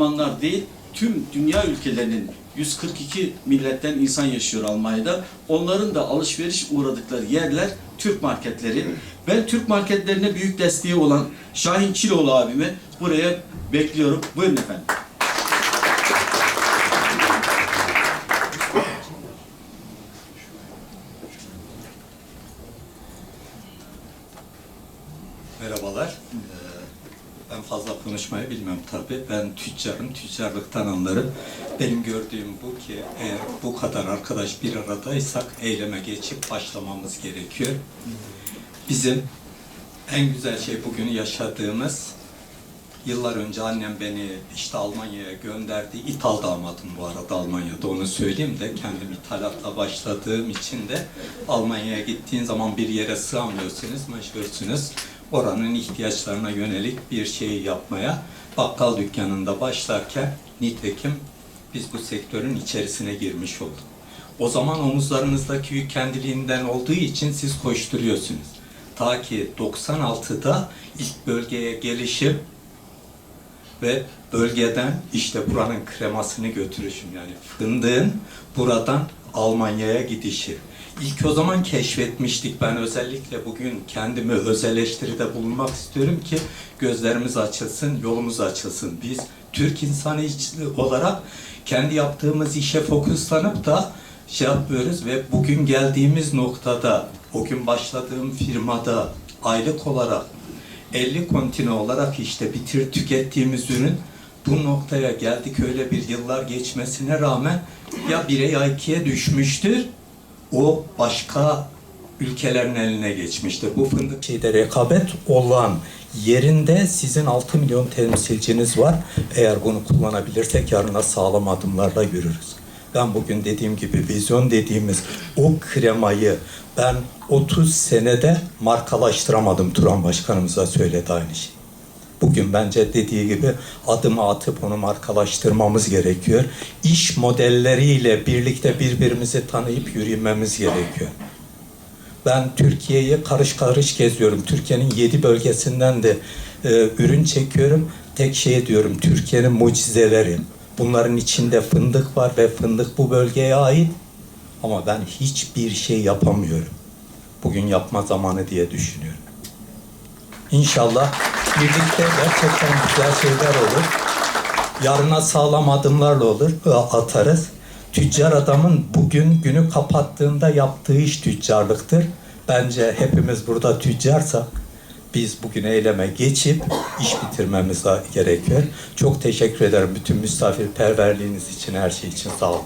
Almanlar değil, tüm dünya ülkelerinin 142 milletten insan yaşıyor Almanya'da. Onların da alışveriş uğradıkları yerler Türk marketleri. Ben Türk marketlerine büyük desteği olan Şahin Çiloğlu abimi buraya bekliyorum. Buyurun efendim. Merhabalar. Ben fazla konuşmayı bilmem tabii. Ben tüccarım, tüccarlıktan anlarım. Benim gördüğüm bu ki eğer bu kadar arkadaş bir aradaysak eyleme geçip başlamamız gerekiyor. Bizim en güzel şey bugün yaşadığımız Yıllar önce annem beni işte Almanya'ya gönderdi. İthal damadım bu arada Almanya'da onu söyleyeyim de kendim ithalatla başladığım için de Almanya'ya gittiğin zaman bir yere sığamıyorsunuz, mecbursunuz. Oranın ihtiyaçlarına yönelik bir şey yapmaya bakkal dükkanında başlarken nitekim biz bu sektörün içerisine girmiş olduk. O zaman omuzlarınızdaki yük kendiliğinden olduğu için siz koşturuyorsunuz. Ta ki 96'da ilk bölgeye gelişim ve bölgeden işte buranın kremasını götürüşüm yani fındığın buradan Almanya'ya gidişi. İlk o zaman keşfetmiştik. Ben özellikle bugün kendimi öz eleştiride bulunmak istiyorum ki gözlerimiz açılsın, yolumuz açılsın. Biz Türk insanı olarak kendi yaptığımız işe fokuslanıp da şey yapıyoruz ve bugün geldiğimiz noktada, o gün başladığım firmada aylık olarak 50 kontine olarak işte bitir tükettiğimiz ürün bu noktaya geldik öyle bir yıllar geçmesine rağmen ya bire ya ikiye düşmüştür o başka ülkelerin eline geçmiştir. Bu fındık şeyde rekabet olan yerinde sizin 6 milyon temsilciniz var. Eğer bunu kullanabilirsek yarına sağlam adımlarla yürürüz. Ben bugün dediğim gibi vizyon dediğimiz o kremayı ben 30 senede markalaştıramadım Turan Başkanımıza söyledi aynı şey. Bugün bence dediği gibi adımı atıp onu markalaştırmamız gerekiyor. İş modelleriyle birlikte birbirimizi tanıyıp yürümemiz gerekiyor. Ben Türkiye'yi karış karış geziyorum. Türkiye'nin yedi bölgesinden de e, ürün çekiyorum. Tek şey diyorum Türkiye'nin mucizeleri. Bunların içinde fındık var ve fındık bu bölgeye ait. Ama ben hiçbir şey yapamıyorum. Bugün yapma zamanı diye düşünüyorum. İnşallah birlikte gerçekten güzel şeyler olur. Yarına sağlam adımlarla olur, atarız. Tüccar adamın bugün günü kapattığında yaptığı iş tüccarlıktır. Bence hepimiz burada tüccarsak biz bugün eyleme geçip iş bitirmemiz gerekiyor. Çok teşekkür ederim bütün misafirperverliğiniz için, her şey için sağ olun.